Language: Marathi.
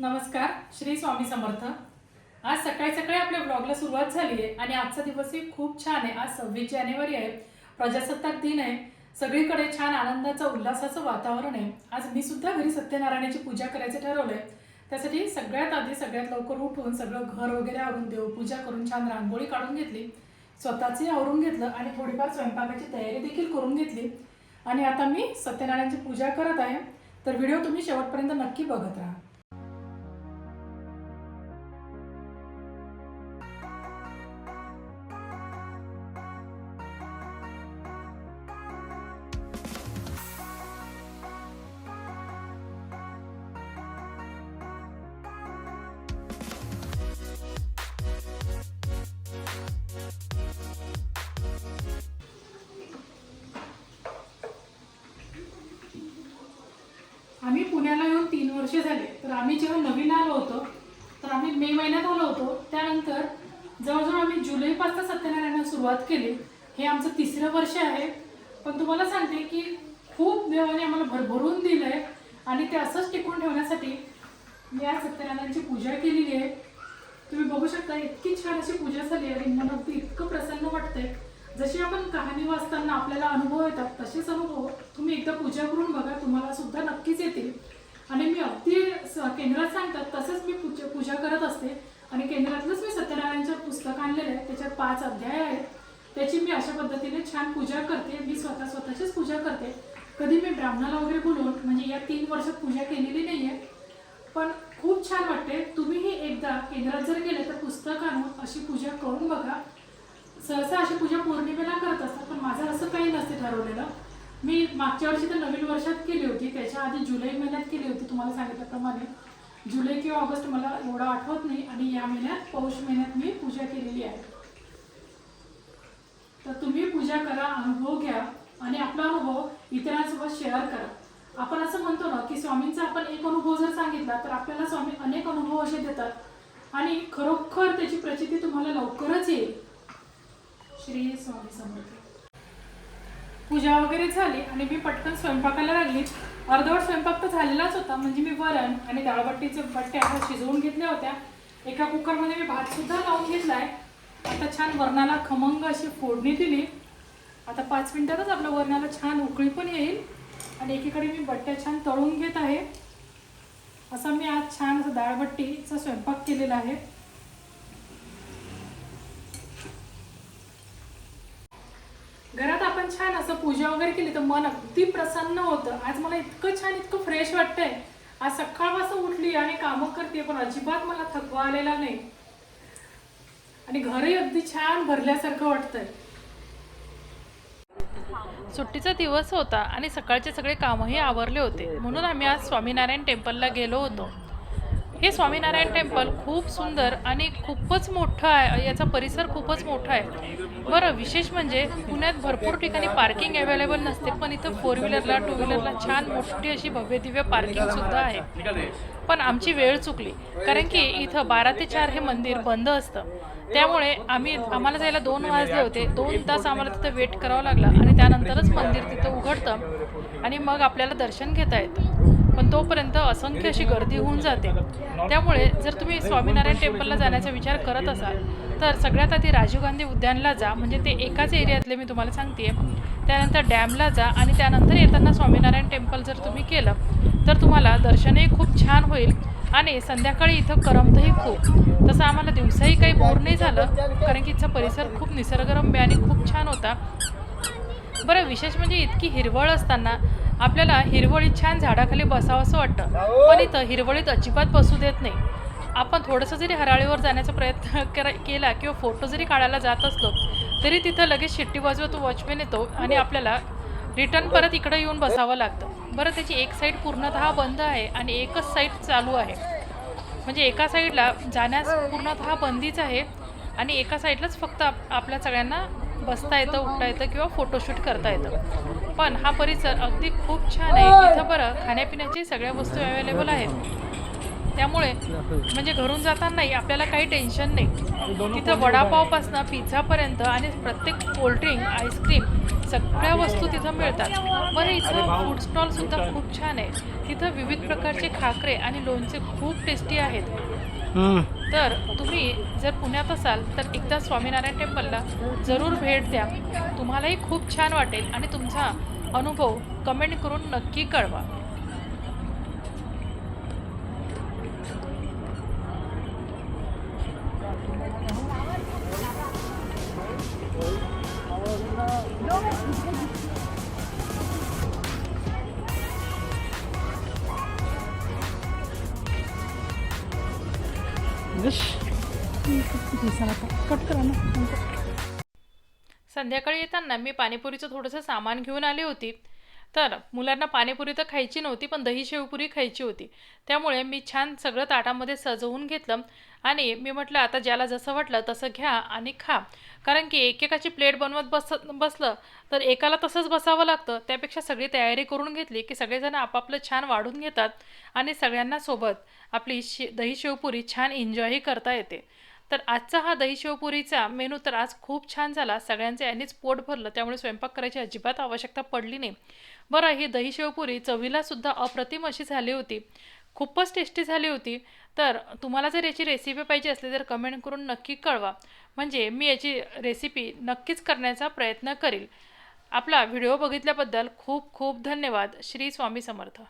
नमस्कार श्री स्वामी समर्थ. आज सकाळी सकाळी आपल्या ब्लॉगला सुरुवात झाली आहे आणि आजचा दिवसही खूप छान आहे. आज सव्वीस जानेवारी आहे. प्रजासत्ताक दिन आहे. सगळीकडे छान आनंदाचं उल्हासाचं वातावरण आहे. आज मी सुद्धा घरी सत्यनारायणाची पूजा करायचं आहे त्यासाठी सगळ्यात आधी सगळ्यात लवकर उठून सगळं घर वगैरे आवरून देवपूजा करून छान रांगोळी काढून घेतली. स्वतःची आवरून घेतलं आणि थोडीफार स्वयंपाकाची तयारी देखील करून घेतली. आणि आता मी सत्यनारायणची पूजा करत आहे. तर व्हिडिओ तुम्ही शेवटपर्यंत नक्की बघत राहा. आम्ही पुण्याला येऊन तीन वर्ष झाले. तर आम्ही जेव्हा नवीन आलो होतो तर आम्ही मे महिन्यात आलो होतो. त्यानंतर जवळजवळ आम्ही जुलैपासून सत्यनारायणाला सुरुवात केली. हे आमचं तिसरं वर्ष आहे. पण तुम्हाला सांगते की खूप देवाने आम्हाला भरभरून दिलं आहे आणि ते असंच टिकून ठेवण्यासाठी मी आज सत्यनारायणाची पूजा केलेली आहे. तुम्ही बघू शकता इतकी छान अशी पूजा झाली आणि मन इतकं प्रसन्न वाटतंय. जशी आपण कहाणी वाचताना आपल्याला अनुभव येतात तसेच अनुभव तुम्ही एकदा पूजा करून बघा तुम्हाला सुद्धा नक्कीच येतील. आणि मी अगदी स- केंद्रात सांगतात तसंच मी पूजा पूजा करत असते. आणि केंद्रातलंच मी सत्यनारायणचं पुस्तक आणलेलं आहे त्याच्यात पाच अध्याय आहेत. त्याची मी अशा पद्धतीने छान पूजा करते. मी स्वतः स्वतःचीच पूजा करते. कधी मी ब्राह्मणाला वगैरे बोलवून म्हणजे या तीन वर्षात पूजा केलेली नाही आहे पण खूप छान वाटते. तुम्हीही एकदा केंद्रात जर गेले तर पुस्तक आणून अशी पूजा करून बघा. सहसा अशी पूजा पौर्णिमेला करत असतात पण माझं असं काही नसते ठरवलेलं. मी मागच्या वर्षी तर नवीन वर्षात केली होती त्याच्या आधी जुलै महिन्यात केली होती तुम्हाला सांगितल्याप्रमाणे. जुलै किंवा ऑगस्ट मला एवढं आठवत नाही आणि या महिन्यात पौष महिन्यात मी पूजा केलेली आहे. तर तुम्ही पूजा करा अनुभव घ्या आणि आपला अनुभव इतरांसोबत शेअर करा. आपण असं म्हणतो ना की स्वामींचा आपण एक अनुभव जर सांगितला तर आपल्याला स्वामी अनेक अनुभव असे देतात. आणि खरोखर त्याची प्रचिती तुम्हाला लवकरच येईल. श्री स्वामी समर्थ. पूजा वगैरे झाली आणि मी पटकन स्वयंपाकाला लागली. अर्धवट स्वयंपाक तर झालेलाच होता म्हणजे मी वरण आणि डाळबट्टीचे बट्टे आता शिजवून घेतल्या होत्या. एका कुकरमध्ये मी भात सुद्धा लावून घेतलाय. आता छान वरणाला खमंग अशी फोडणी दिली. आता पाच मिनिटातच आपल्या वरणाला छान उकळी पण येईल. आणि एकीकडे मी बट्ट्या छान तळून घेत आहे. असा मी आज छान असं डाळबट्टीचा स्वयंपाक केलेला आहे. घरात आपण छान असं पूजा वगैरे केली तर मन अगदी प्रसन्न होतं. आज मला इतकं छान इतकं फ्रेश वाटतंय. आज सकाळपासून उठली आणि कामं करते पण अजिबात मला थकवा आलेला नाही. आणि घरही अगदी छान भरल्यासारखं वाटतंय. सुट्टीचा दिवस होता आणि सकाळचे सगळे कामही आवरले होते. म्हणून आम्ही आज स्वामीनारायण टेम्पलला गेलो होतो. हे स्वामीनारायण टेम्पल खूप सुंदर आणि खूपच मोठं आहे. याचा परिसर खूपच मोठा आहे. बरं विशेष म्हणजे पुण्यात भरपूर ठिकाणी पार्किंग अवेलेबल नसते पण इथं फोर व्हीलरला टू व्हीलरला छान मोठी अशी भव्य दिव्य पार्किंग सुद्धा आहे. पण आमची वेळ चुकली कारण की इथं बारा ते चार हे मंदिर बंद असतं. त्यामुळे आम्ही आम्हाला जायला दोन वाजले होते. दोन तास आम्हाला तिथं वेट करावं लागलं आणि त्यानंतरच मंदिर तिथं उघडतं आणि मग आपल्याला दर्शन घेता येतं. पण तोपर्यंत असंख्य अशी गर्दी होऊन जाते. त्यामुळे जर तुम्ही स्वामीनारायण टेम्पलला जाण्याचा विचार करत असाल तर सगळ्यात आधी राजीव गांधी उद्यानला जा म्हणजे ते एकाच एरियातले मी तुम्हाला सांगते त्यानंतर डॅमला जा आणि त्यानंतर येताना स्वामीनारायण टेम्पल जर तुम्ही केलं तर तुम्हाला दर्शनही खूप छान होईल आणि संध्याकाळी इथं करमतही खूप. तसं आम्हाला दिवसाही काही बोर नाही झालं कारण की इथचा परिसर खूप निसर्गरम्य आणि खूप छान होता. बरं विशेष म्हणजे इतकी हिरवळ असताना आपल्याला हिरवळीत छान झाडाखाली बसावंसं वाटतं. पण इथं हिरवळीत अजिबात बसू देत नाही. आपण थोडंसं जरी हराळीवर जाण्याचा प्रयत्न करा केला किंवा फोटो जरी काढायला जात असलो तरी तिथं लगेच शिट्टी वाजवत तो वॉचमॅन येतो आणि आपल्याला रिटर्न परत इकडं येऊन बसावं लागतं. बरं त्याची एक साईड पूर्णतः बंद आहे आणि एकच साईड चालू आहे. म्हणजे एका साईडला जाण्यास पूर्णतः बंदीच आहे आणि एका साईडलाच फक्त आप आपल्या सगळ्यांना बसता येतं उठता येतं किंवा फोटोशूट करता येतं. पण हा परिसर अगदी खूप छान आहे. इथं बरं खाण्यापिण्याची सगळ्या वस्तू अवेलेबल आहेत. त्यामुळे म्हणजे घरून जातानाही आपल्याला काही टेन्शन नाही. तिथं वडापावपासनं पिझ्झापर्यंत आणि प्रत्येक कोल्ड्रिंक आईस्क्रीम सगळ्या वस्तू तिथं मिळतात. बरं इथं फूड स्टॉलसुद्धा खूप छान आहे. तिथं विविध प्रकारचे खाकरे आणि लोणचे खूप टेस्टी आहेत. तर तुम्ही जर पुण्यात असाल तर एकदा स्वामीनारायण टेम्पलला जरूर भेट द्या. तुम्हालाही खूप छान वाटेल आणि तुमचा अनुभव कमेंट करून नक्की कळवा. कट करा ना संध्याकाळी येताना मी पाणीपुरीचं थोडंसं सामान घेऊन आली होती. तर मुलांना पाणीपुरी तर खायची नव्हती पण दही शेवपुरी खायची होती. त्यामुळे मी छान सगळं ताटामध्ये सजवून घेतलं आणि मी म्हटलं आता ज्याला जसं वाटलं तसं घ्या आणि खा. कारण की एकेकाची प्लेट बनवत बस बसलं तर एकाला तसंच बसावं लागतं. त्यापेक्षा सगळी तयारी करून घेतली की सगळेजण आपापलं छान वाढून घेतात आणि सगळ्यांना सोबत आपली शे दही शेवपुरी छान एन्जॉयही करता येते. तर आजचा हा दही शेवपुरीचा मेनू तर आज खूप छान झाला. सगळ्यांचे यांनीच पोट भरलं त्यामुळे स्वयंपाक करायची अजिबात आवश्यकता पडली नाही. बरं ही दही शेवपुरी चवीला सुद्धा अप्रतिम अशी झाली होती. खूपच टेस्टी झाली होती. तर तुम्हाला जर याची रेसिपी पाहिजे असली तर कमेंट करून नक्की कळवा. म्हणजे मी याची रेसिपी नक्कीच करण्याचा प्रयत्न करील. आपला व्हिडिओ बघितल्याबद्दल खूप खूप धन्यवाद. श्री स्वामी समर्थ.